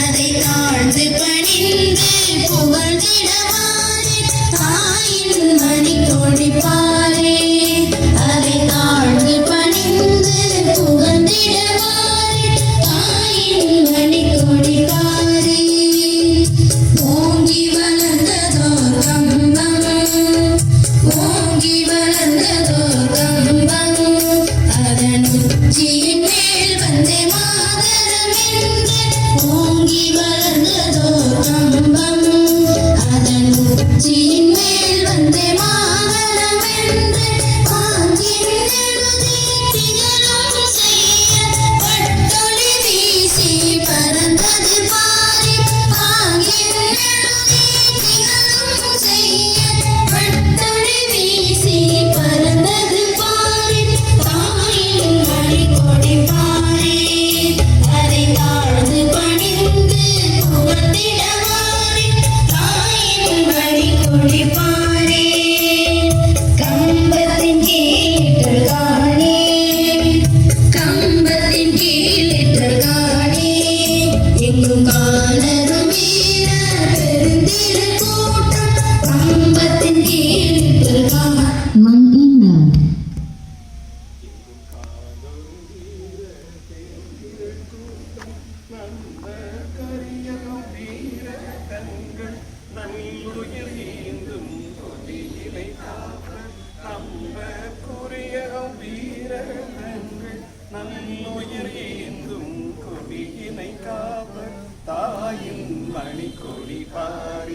அதை தாழ்ந்து பணிந்து புகழ்ந்திடவாரே. தாயின் மணி கொடிப்பாரே அதை தாழ்ந்து பணிந்து புகழ்ந்திடவாரே. தாயின் மணி கொடிப்பாரே ஓங்கி வளர்ந்ததோர் கம்பம். ஓங்கி வளர்ந்ததோர் கம்பம். அதன் உச்சியின் மேல் வந்தே மா உயிர் ஈந்தும் தொழிலை காக்க நம்ப புரிய வீரர்கள் நல்லுயிர் ஈந்தும் கொடியினை காப்ப தாயின் மணி கொடி பாரு